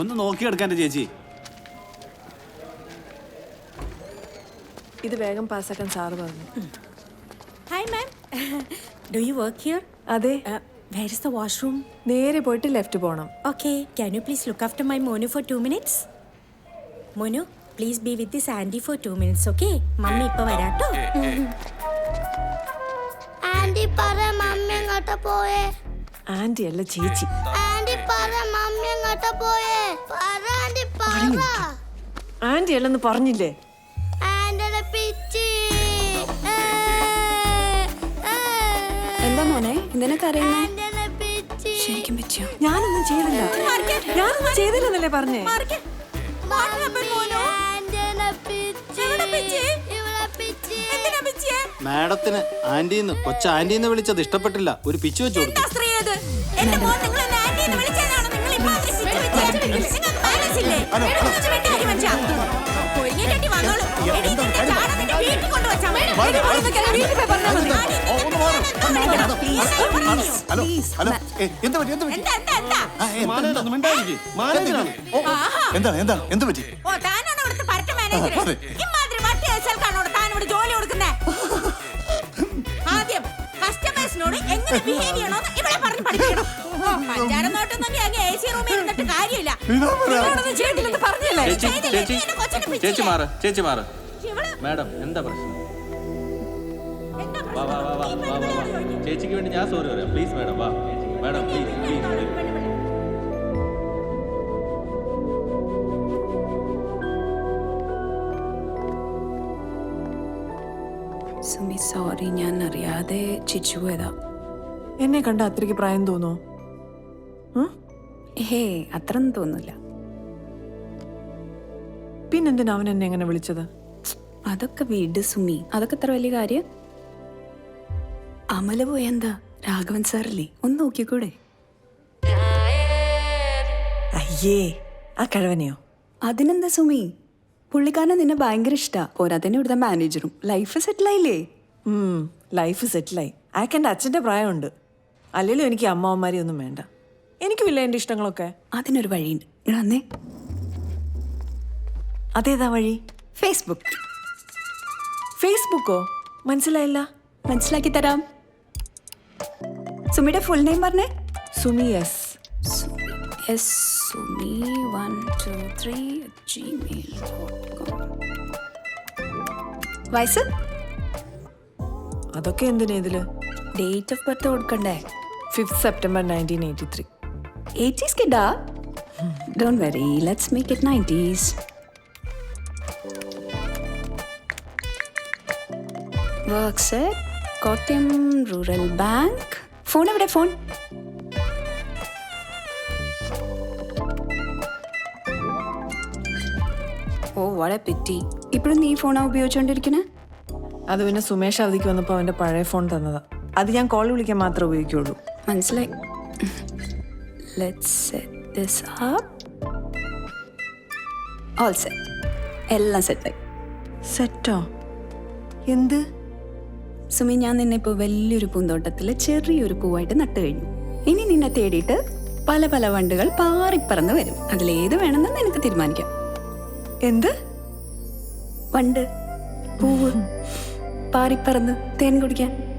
ഒന്ന് നോക്കിയെടുക്കാൻ ചേച്ചി ഇത് വേഗം പാസ്സാക്കാൻ സാറ് പറഞ്ഞു Hi, ma'am. Do you work here? അതെ Uh, where is the washroom? നേരെ പോയിട്ട് ലെഫ്റ്റ് പോണം Okay, can you please look after my Monu for two minutes? Monu, please be with this auntie for two minutes, okay? Mummy ഇപ്പൊ വരാട്ടോ anti പറ mummy എങ്ങോട്ടാ പോയേ anti അല്ല ചേച്ചി പറ മമ്മി എങ്ങോട്ടാ പോയേ? പറ ആന്റി പറ. ആന്റി അല്ലെന്ന് പറഞ്ഞില്ലേ? ആന്റിയുടെ പിച്ചി. എന്താ മോനെ? കരയുന്നേ? ശരിക്കും ഞാനൊന്നും ചെയ്തില്ല. ഞാനൊന്നും ചെയ്തില്ലെന്നല്ലേ പറഞ്ഞേ? മാഡത്തിന് ആന്റിന്ന് കൊച്ച ആന്റിന്ന് വിളിച്ചത് ഇഷ്ടപ്പെട്ടില്ല. ഒരു പിച്ചു വെച്ചു കൊടുത്തു. ഹലോ ഹലോ എന്താ പറ്റി എന്താ പറ്റി എന്താണ് എന്താണ് എന്ത് പറ്റി ജോലി കൊടുക്കുന്നേ ആദ്യം കസ്റ്റമേഴ്സിനോട് എങ്ങനെ ബിഹേവ് ചെയ്യണമെന്ന് ഇവിടെ പറഞ്ഞു പഠിപ്പിക്കണം അങ്ങ് എ സി റൂമിൽ ഇരുന്നിട്ട് കാര്യമില്ല നിങ്ങളോടൊന്നും ചെയ്തില്ലെന്ന് പറഞ്ഞില്ലേ? ചേച്ചി ചെയ്തില്ലേ? ചേച്ചി കൊച്ചിനെ? മാറ് ചേച്ചി മാറ് ഇവൾ മാഡം എന്താ പ്രശ്നം എന്താ വാ വാ വാ വാ പ്രശ്നം? വാ വാ വാ ചേച്ചിക്ക് വേണ്ടി ഞാൻ സോറി പറയാം പ്ലീസ് മാഡം വാ madam please please Sumi sorry ഞാൻ അറിയാതെ ചിച്ചു പോയതാ എന്നെ കണ്ട അത്രയ്ക്ക് പ്രായം തോന്നോ? ഹേ അത്രയൊന്നും തോന്നില്ല പിന്നെന്തിനാ അവൻ എന്നെ എങ്ങനെ വിളിച്ചത്? അതൊക്കെ വീട് സുമി. അതൊക്കെ അത്ര വലിയ കാര്യം? അമല പോയെന്താ രാഘവൻ സാറല്ലേ? ഒന്ന് നോക്കിക്കൂടെ? അയ്യേ ആ കിഴവനെയോ? അതിനെന്താ സുമി? പുള്ളിക്കാരനെ നിന്നെ ഭയങ്കര ഇഷ്ടാ. പോരാതന്നെ ഇവിടുത്തെ മാനേജറും. ലൈഫ് സെറ്റിലായില്ലേ ആയില്ലേ? ലൈഫ് സെറ്റിലായി അയാൾക്ക് എന്റെ അച്ഛന്റെ പ്രായമുണ്ട്. അല്ലെങ്കിലും എനിക്ക് അമ്മാവന്മാരെയൊന്നും വേണ്ട. എനിക്കുമില്ല എന്റെ ഇഷ്ടങ്ങളൊക്കെ. അതിനൊരു വഴിയുണ്ട്. വന്നേ. അതേതാ വഴി? ഫേസ്ബുക്ക് ഫേസ്ബുക്കോ മനസ്സിലായില്ല. മനസ്സിലാക്കി തരാം. സുമിയുടെ ഫുൾ നെയിം പറഞ്ഞേ. Sumi S S Sumi one two three Gmail വയസ്സ്? അതൊക്കെ എന്തിനാ ഇതിൽ? ഡേറ്റ് ഓഫ് ബർത്ത് കൊടുക്കണ്ടേ? Fifth September nineteen eighty three eighties കിഡാ don't worry let's make it nineties works Kottayam rural bank phone എവിടെ? ഫോൺ ഓ വളരെ pity ഇപ്പോഴും നീ ഫോണാ ഉപയോഗിച്ചുകൊണ്ടിരിക്കണേ അത് പിന്നെ സുമേഷ് അവധിക്ക് വന്നപ്പോൾ അവന്റെ പഴയ ഫോൺ തന്നതാ. അത് ഞാൻ കോൾ വിളിക്കാൻ മാത്രമേ ഉപയോഗിക്കുള്ളൂ. മനസ്സിലായി. Let's set this up all set എല്ലാം സെറ്റായി സെറ്റോ എന്ത്? സുമി ഞാൻ നിന്നെ ഇപ്പോൾ വലിയൊരു പൂന്തോട്ടത്തിൽ ചെറിയൊരു പൂവായിട്ട് നട്ടു കഴിഞ്ഞു. ഇനി നിന്നെ തേടിയിട്ട് പല പല വണ്ടുകൾ പാറിപ്പറന്ന് വരും. അതിലേത് വേണമെന്ന് നിനക്ക് തീരുമാനിക്കാം. എന്ത്? വണ്ട്. പൂവ്. പാറിപ്പറന്ന് തേൻ കുടിക്കാൻ?